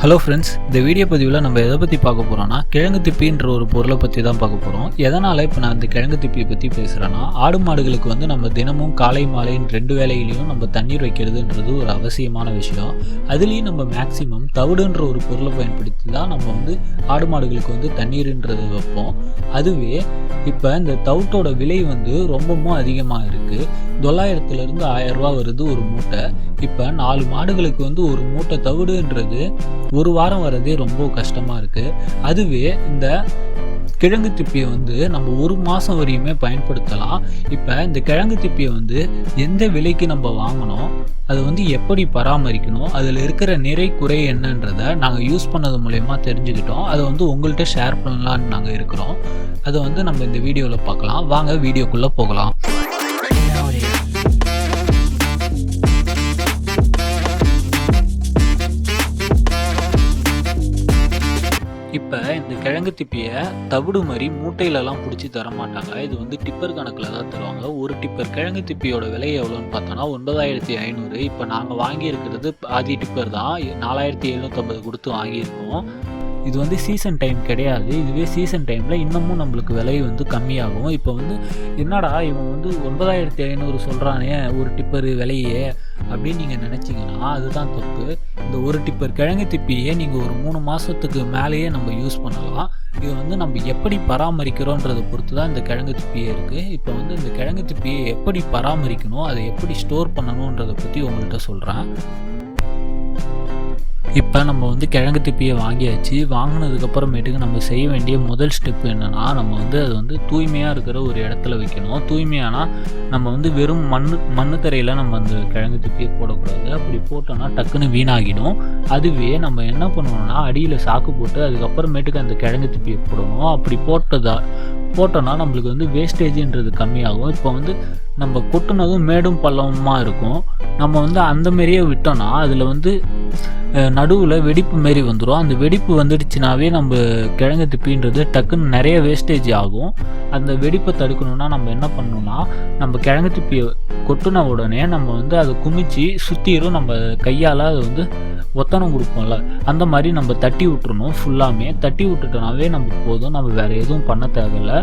Hello friends இந்த video பதிவில் நம்ம எதை பற்றி பார்க்க போகிறோம்னா கிழங்கு திப்பின்ற ஒரு பொருளை பற்றி தான் பார்க்க போகிறோம் எதனால் இப்போ நான் இந்த கிழங்கு திப்பியை பற்றி பேசுகிறேன்னா ஆடு மாடுகளுக்கு வந்து நம்ம தினமும் காலை மாலைன்னு ரெண்டு வேலையிலையும் நம்ம தண்ணீர் வைக்கிறதுன்றது ஒரு அவசியமான விஷயம். அதுலேயும் நம்ம மேக்ஸிமம் தவிடுன்ற ஒரு பொருளை பயன்படுத்தி தான் நம்ம வந்து ஆடு மாடுகளுக்கு வந்து தண்ணீர்ன்றது வைப்போம். அதுவே இப்போ இந்த தவிட்டோட விலை வந்து ரொம்பவும் அதிகமாக இருக்குது தொள்ளாயிரத்துலேருந்து ஆயிரம் வருது ஒரு மூட்டை. இப்போ நாலு மாடுகளுக்கு வந்து ஒரு மூட்டை தவிடுன்றது ஒரு வாரம் வரதே ரொம்ப கஷ்டமாக இருக்குது அதுவே இந்த கிழங்கு திப்பியை வந்து நம்ம ஒரு மாதம் வரையுமே பயன்படுத்தலாம். இப்போ இந்த கிழங்கு திப்பியை வந்து எந்த விலைக்கு நம்ம வாங்கினோம் அதை வந்து எப்படி பராமரிக்கணும் அதில் இருக்கிற நிறை குறை என்னன்றதை நாங்கள் யூஸ் பண்ணது மூலயமா தெரிஞ்சுக்கிட்டோம். அதை வந்து உங்கள்கிட்ட ஷேர் பண்ணலான்னு நாங்கள் இருக்கிறோம். அதை வந்து நம்ம இந்த வீடியோவில் பார்க்கலாம். வாங்க வீடியோக்குள்ளே போகலாம். இந்த கிழங்கு தவிடு மாதிரி மூட்டையிலலாம் பிடிச்சி தர மாட்டாங்க இது வந்து டிப்பர் கணக்கில் தான் தருவாங்க. ஒரு டிப்பர் கிழங்கு திப்பியோட விலை எவ்வளோன்னு பார்த்தோன்னா ஒன்பதாயிரத்தி ஐநூறு. இப்போ நாங்கள் வாங்கியிருக்கிறது பாதி டிப்பர் தான். நாலாயிரத்தி எழுநூற்றம்பது கொடுத்து வாங்கியிருக்கோம். இது வந்து சீசன் டைம் கிடையாது. இதுவே சீசன் டைமில் இன்னமும் நம்மளுக்கு விலை வந்து கம்மியாகும். இப்போ வந்து என்னடா இவன் வந்து ஒன்பதாயிரத்தி ஐநூறு சொல்கிறானே ஒரு டிப்பர் விலையே அப்படின்னு நீங்கள் நினச்சிங்கன்னா அதுதான் தப்பு. இந்த ஒரு டிப்பர் கிழங்கு திப்பியே நீங்கள் ஒரு மூணு மாதத்துக்கு மேலேயே நம்ம யூஸ் பண்ணலாம். இது வந்து நம்ம எப்படி பராமரிக்கிறோன்றதை பொறுத்து தான் இந்த கிழங்கு திப்பியே இருக்குது இப்போ வந்து இந்த கிழங்கு திப்பியை எப்படி பராமரிக்கணும் அதை எப்படி ஸ்டோர் பண்ணணுன்றதை பற்றி உங்கள்கிட்ட சொல்கிறேன் இப்போ நம்ம வந்து கிழங்கு திப்பியை வாங்கியாச்சு. வாங்கினதுக்கப்புறமேட்டுக்கு நம்ம செய்ய வேண்டிய முதல் ஸ்டெப் என்னென்னா நம்ம வந்து அது வந்து தூய்மையாக இருக்கிற ஒரு இடத்துல வைக்கணும். தூய்மையானா நம்ம வந்து வெறும் மண் மண்ணு தரையில் நம்ம அந்த கிழங்கு திப்பியை போடக்கூடாது. அப்படி போட்டோன்னா டக்குன்னு வீணாகிடும். அதுவே நம்ம என்ன பண்ணணும்னா அடியில் சாக்கு போட்டு அதுக்கப்புறமேட்டுக்கு அந்த கிழங்கு திப்பியை போடணும். அப்படி போட்டதா போட்டோன்னா நம்மளுக்கு வந்து வேஸ்டேஜ்ன்றது கம்மியாகும். இப்போ வந்து நம்ம கொட்டுனதும் மேடும் பள்ளமுமாக இருக்கும். நம்ம வந்து அந்த மாரியே விட்டோம்னா அதில் வந்து நடுவில் வெடிப்பு மாரி வந்துடும் அந்த வெடிப்பு வந்துடுச்சுனாவே நம்ம கிழங்கு திப்பின்றது டக்குன்னு நிறைய வேஸ்டேஜ் ஆகும். அந்த வெடிப்பை தடுக்கணும்னா நம்ம என்ன பண்ணணும்னா நம்ம கிழங்கு திப்பியை கொட்டின உடனே நம்ம வந்து அதை குமிச்சு சுற்றிடும் நம்ம கையால் அதை வந்து ஒத்தனம் கொடுப்போம்ல. அந்த மாதிரி நம்ம தட்டி விட்டுறணும் ஃபுல்லாமே தட்டி விட்டுட்டோனாவே நமக்கு போதும். நம்ம வேறு எதுவும் பண்ண தேவையில்லை.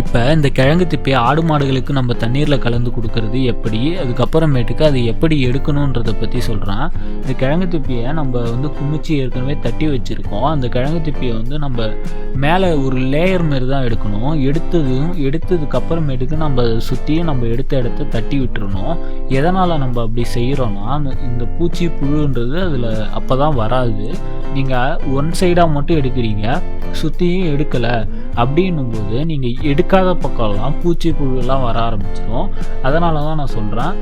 இப்போ இந்த கிழங்கு திப்பியை ஆடு மாடுகளுக்கு நம்ம தண்ணீரில் கலந்து கொடுக்கறது எப்படி? அதுக்கப்புறமேட்டுக்கு அது எப்படி எடுக்கணுன்றதை பற்றி சொல்கிறான் இந்த கிழங்கு திப்பியை நம்ம வந்து குமிச்சு ஏற்கனவே தட்டி வச்சுருக்கோம். அந்த கிழங்கு திப்பியை வந்து நம்ம மேலே ஒரு லேயர் மாரி தான் எடுக்கணும். எடுத்ததும் எடுத்ததுக்கு அப்புறமேட்டுக்கு நம்ம அதை நம்ம எடுத்த இடத்த தட்டி விட்டுறணும். எதனால் நம்ம அப்படி செய்கிறோன்னா இந்த பூச்சி புழுன்றது அதில் அப்போ தான் வராது. நீங்கள் ஒன் சைடாக மட்டும் எடுக்கிறீங்க சுற்றியும் எடுக்கலை. அப்படின்னும் போது நீங்கள் எடுக்காத பக்கம்லாம் பூச்சி புழுலாம் வர ஆரம்பிச்சிடும் அதனால தான் நான் சொல்கிறேன்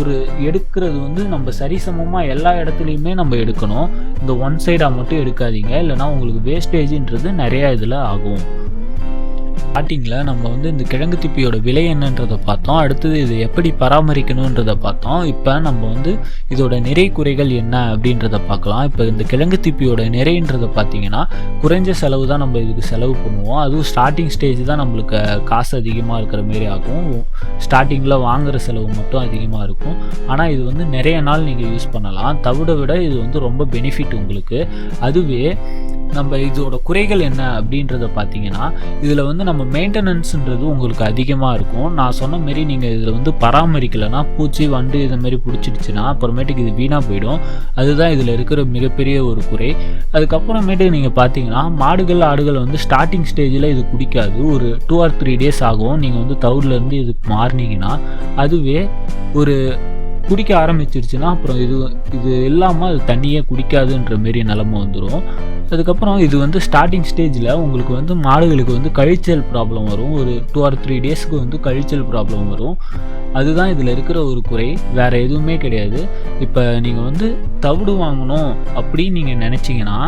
ஒரு எடுக்கிறது வந்து நம்ம சரிசமமாக எல்லா இடத்துலையுமே நம்ம எடுக்கணும். இந்த ஒன் சைடாக மட்டும் எடுக்காதீங்க இல்லைனா உங்களுக்கு வேஸ்டேஜின்றது நிறையா இதில் ஆகும். ஸ்டார்டிங்கில் நம்ம வந்து இந்த கிழங்கு திப்பியோட விலை என்னன்றதை பார்த்தோம். அடுத்தது இது எப்படி பராமரிக்கணுன்றதை பார்த்தோம். இப்போ நம்ம வந்து இதோட நிறை குறைகள் என்ன அப்படின்றத பார்க்கலாம். இப்போ இந்த கிழங்கு திப்பியோட நிறைன்றதை பார்த்தீங்கன்னா குறைஞ்ச செலவு தான் நம்ம இதுக்கு செலவு பண்ணுவோம். அதுவும் ஸ்டார்டிங் ஸ்டேஜ் தான் நம்மளுக்கு காசு அதிகமாக இருக்கிற மாரி ஆகும். ஸ்டார்டிங்கில் வாங்குகிற செலவு மட்டும் அதிகமாக இருக்கும். ஆனால் இது வந்து நிறைய நாள் நீங்கள் யூஸ் பண்ணலாம். தவிட விட இது வந்து ரொம்ப பெனிஃபிட் உங்களுக்கு. அதுவே நம்ம இதோட குறைகள் என்ன அப்படின்றத பார்த்தீங்கன்னா இதில் வந்து நம்ம மெயின்டெனன்ஸுன்றது உங்களுக்கு அதிகமாக இருக்கும். நான் சொன்ன மாரி நீங்கள் இதில் வந்து பராமரிக்கலைன்னா பூச்சி வண்டு இது மாதிரி பிடிச்சிடுச்சுன்னா அப்புறமேட்டுக்கு இது வீணாக போயிடும். அதுதான் இதில் இருக்கிற மிகப்பெரிய ஒரு குறை. அதுக்கப்புறமேட்டுக்கு நீங்கள் பார்த்தீங்கன்னா மாடுகள் ஆடுகள் வந்து ஸ்டார்டிங் ஸ்டேஜில் இது குடிக்காது. ஒரு டூ ஆர் த்ரீ டேஸ் ஆகும். நீங்கள் வந்து தவிர்லேருந்து இதுக்கு மாறினீங்கன்னா அதுவே ஒரு குடிக்க ஆரம்பிச்சிருச்சுன்னா அப்புறம் இது இது இல்லாமல் அது தண்ணியே குடிக்காதுன்ற மாரி நிலமை வந்துடும் அதுக்கப்புறம் இது வந்து ஸ்டார்டிங் ஸ்டேஜில் உங்களுக்கு வந்து மாடுகளுக்கு வந்து கழிச்சல் ப்ராப்ளம் வரும். ஒரு டூ ஆர் த்ரீ டேஸ்க்கு வந்து கழிச்சல் ப்ராப்ளம் வரும். அதுதான் இதில் இருக்கிற ஒரு குறை. வேறு எதுவுமே கிடையாது. இப்போ நீங்கள் வந்து தவிடு வாங்கணும் அப்படின்னு நீங்கள் நினச்சிங்கன்னா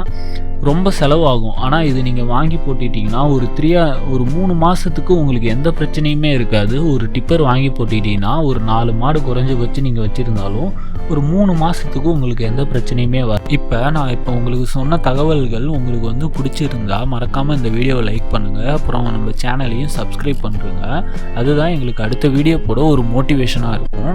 ரொம்ப செலவாகும். ஆனால் இது நீங்கள் வாங்கி போட்டுட்டிங்கன்னா ஒரு த்ரீயா ஒரு மூணு மாதத்துக்கு உங்களுக்கு எந்த பிரச்சனையுமே இருக்காது. ஒரு டிப்பர் வாங்கி போட்டுட்டிங்கன்னா ஒரு நாலு மாடு குறைஞ்சி வச்சு நீங்கள் வச்சுருந்தாலும் ஒரு மூணு மாதத்துக்கு உங்களுக்கு எந்த பிரச்சனையுமே வர இப்போ நான் இப்போ உங்களுக்கு சொன்ன தகவல்கள் உங்களுக்கு வந்து பிடிச்சிருந்தா மறக்காமல் இந்த வீடியோவை லைக் பண்ணுங்கள் அப்புறம் நம்ம சேனலையும் சப்ஸ்கிரைப் பண்ணுறங்க அதுதான் எங்களுக்கு அடுத்த வீடியோ போட ஒரு மோட்டிவேஷனாக இருக்கும்.